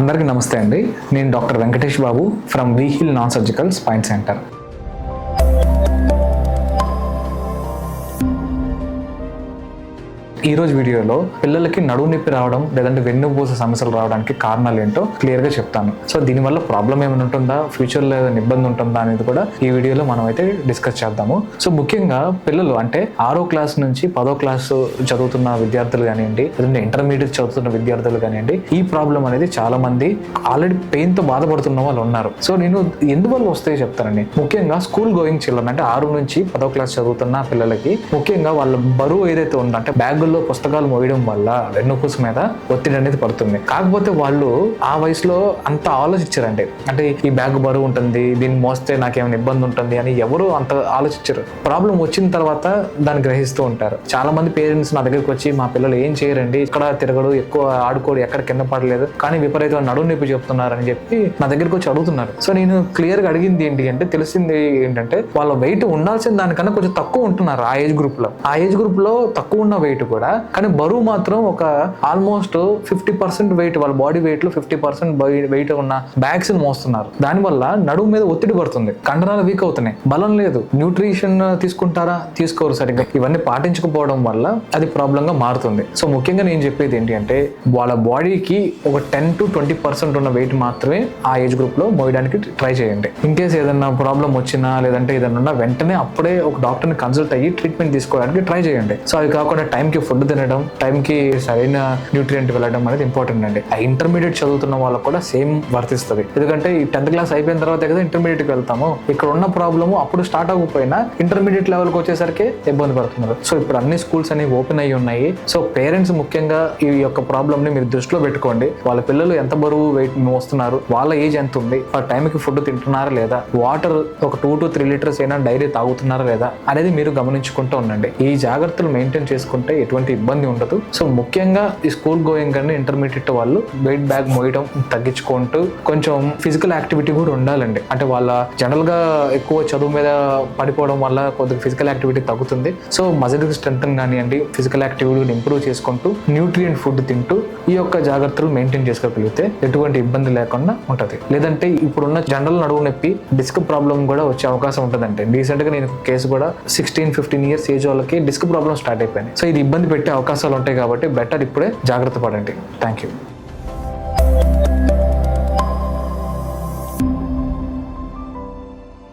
అందరికీ నమస్తే అండి. నేను doctor Venkatesh Babu from వీహిల్ non surgical spine centre. ఈరోజు వీడియోలో పిల్లలకి నడువు నొప్పి రావడం లేదంటే వెన్నుపూస సమస్యలు రావడానికి కారణాలు ఏంటో క్లియర్గా చెప్తాను. సో దీనివల్ల ప్రాబ్లం ఏమైనా ఉంటుందా? ఫ్యూచర్లో ఏదైనా ఇబ్బంది ఉంటుందా అనేది కూడా ఈ వీడియోలో మనం అయితే డిస్కస్ చేద్దాము. సో ముఖ్యంగా పిల్లలు అంటే ఆరో క్లాస్ నుంచి పదో క్లాస్ చదువుతున్న విద్యార్థులు కానివ్వండి లేదంటే ఇంటర్మీడియట్ చదువుతున్న విద్యార్థులు కానివ్వండి ఈ ప్రాబ్లం అనేది చాలా మంది ఆల్రెడీ పెయిన్తో బాధపడుతున్న వాళ్ళు ఉన్నారు. సో నేను ఎందువల్ల వస్తాయో చెప్తానండి. ముఖ్యంగా స్కూల్ గోయింగ్ చిల్డ్రన్ అంటే ఆరు నుంచి పదో క్లాస్ చదువుతున్న పిల్లలకి ముఖ్యంగా వాళ్ళ బరువు ఏదైతే ఉందో అంటే బ్యాగుల్లో పుస్తకాలు మోయడం వల్ల వెన్నుపూస మీద ఒత్తిడి అనేది పడుతుంది. కాకపోతే వాళ్ళు ఆ వయసులో అంత ఆలోచించారండి. అంటే ఈ బ్యాగ్ బరువు ఉంటుంది దీన్ని మోస్తే నాకేమైనా ఇబ్బంది ఉంటుంది అని ఎవరు అంత ఆలోచించరు. ప్రాబ్లం వచ్చిన తర్వాత దాన్ని గ్రహిస్తూ ఉంటారు. చాలా మంది పేరెంట్స్ నా దగ్గరికి వచ్చి మా పిల్లలు ఏం చేయరండి? ఇక్కడ తిరగడు ఎక్కువ ఆడుకోడు ఎక్కడ కింద పడలేదు. కానీ విపరీతంగా నడువు నొప్పి చెప్తున్నారని చెప్పి నా దగ్గరికి వచ్చి అడుగుతున్నారు. సో నేను క్లియర్గా అడిగింది ఏంటి అంటే తెలిసింది ఏంటంటే వాళ్ళ వెయిట్ ఉండాల్సిన దానికన్నా కొంచెం తక్కువ ఉంటున్నారు ఆ ఏజ్ గ్రూప్లో ఆ ఏజ్ గ్రూప్లో తక్కువ ఉన్న వెయిట్ కూడా. కానీ బరువు మాత్రం ఒక ఆల్మోస్ట్ ఫిఫ్టీ పర్సెంట్ వెయిట్ వాళ్ళ బాడీ వెయిట్లో ఫిఫ్టీ పర్సెంట్ వెయిట్ ఉన్న బ్యాగ్స్ మోస్తున్నారు. దానివల్ల నడుము మీద ఒత్తిడి పడుతుంది. కండరాలు వీక్ అవుతున్నాయి. బలం లేదు. న్యూట్రిషన్ తీసుకుంటారా? తీసుకోరు సరిగ్గా. ఇవన్నీ పాటించకపోవడం వల్ల అది ప్రాబ్లం గా మారుతుంది. సో ముఖ్యంగా నేను చెప్పేది ఏంటి అంటే వాళ్ళ బాడీకి ఒక టెన్ టు ట్వంటీ పర్సెంట్ ఉన్న వెయిట్ మాత్రమే ఆ ఏజ్ గ్రూప్లో మోయడానికి ట్రై చేయండి. ఇన్ కేస్ ఏదైనా ప్రాబ్లం వచ్చినా లేదంటే ఏదైనా ఉన్నా వెంటనే అప్పుడే ఒక డాక్టర్ని కన్సల్ట్ అయ్యి ట్రీట్మెంట్ తీసుకోవడానికి ట్రై చేయండి. సో అది కాకుండా టైంకి ఫుడ్ తినడం టైంకి సరైన న్యూట్రియంట్ వెళ్ళడం అనేది ఇంపార్టెంట్ అండి. ఆ ఇంటర్మీడియట్ చదువుతున్న వాళ్ళకు కూడా సేమ్ వర్తిస్తుంది. ఎందుకంటే ఈ టెన్త్ క్లాస్ అయిపోయిన తర్వాత కదా ఇంటర్మీడియట్కి వెళ్తాము. ఇక్కడ ఉన్న ప్రాబ్లము అప్పుడు స్టార్ట్ అవ్వకపోయినా ఇంటర్మీడియట్ లెవెల్కి వచ్చేసరికి ఇబ్బంది పడుతున్నారు. సో ఇప్పుడు అన్ని స్కూల్స్ అనేవి ఓపెన్ అయ్యి ఉన్నాయి. సో పేరెంట్స్ ముఖ్యంగా ఈ యొక్క ప్రాబ్లమ్ని మీరు దృష్టిలో పెట్టుకోండి. వాళ్ళ పిల్లలు ఎంత బరువు వెయిట్ మోస్తున్నారు? వాళ్ళ ఏజ్ ఎంత ఉంది? ఆ టైంకి ఫుడ్ తింటున్నారా లేదా? వాటర్ ఒక టూ టు త్రీ లీటర్స్ అయినా డైరీ తాగుతున్నారా లేదా? అనేది మీరు గమనించుకుంటూ ఉండండి. ఈ జాగ్రత్తలు మెయింటైన్ చేసుకుంటే ఎటువంటి ఇబ్బంది ఉండదు. సో ముఖ్యంగా ఈ స్కూల్ గోయింగ్ కానీ ఇంటర్మీడియట్ వాళ్ళు వెయిట్ బ్యాగ్ మోయడం తగ్గించుకుంటూ కొంచెం ఫిజికల్ యాక్టివిటీ కూడా ఉండాలండి. అంటే వాళ్ళ జనరల్గా ఎక్కువ చదువు మీద పడిపోవడం వల్ల కొద్దిగా ఫిజికల్ యాక్టివిటీ తగ్గుతుంది. సో మజిల్ స్ట్రెంత్ కానివ్వండి ఫిజికల్ యాక్టివిటీని ఇంప్రూవ్ చేసుకుంటూ న్యూట్రియంట్ ఫుడ్ తింటూ ఈ యొక్క జాగ్రత్తలు మెయింటైన్ చేసుకోగలిగితే ఎటువంటి ఇబ్బంది లేకుండా ఉంటుంది. లేదంటే ఇప్పుడున్న జనరల్ నడువు నొప్పి డిస్క్ ప్రాబ్లం కూడా వచ్చే అవకాశం ఉంటుందంటే రీసెంట్గా నేను కేసు కూడా సిక్స్టీన్ ఫిఫ్టీన్ ఇయర్స్ ఏజ్ వాళ్ళకి డిస్క్ ప్రాబ్లం స్టార్ట్ అయిపోయింది. సో ఇది ఇబ్బంది పెట్టే అవకాశాలు ఉంటాయి కాబట్టి బెటర్ ఇప్పుడే జాగ్రత్త పడండి. Thank you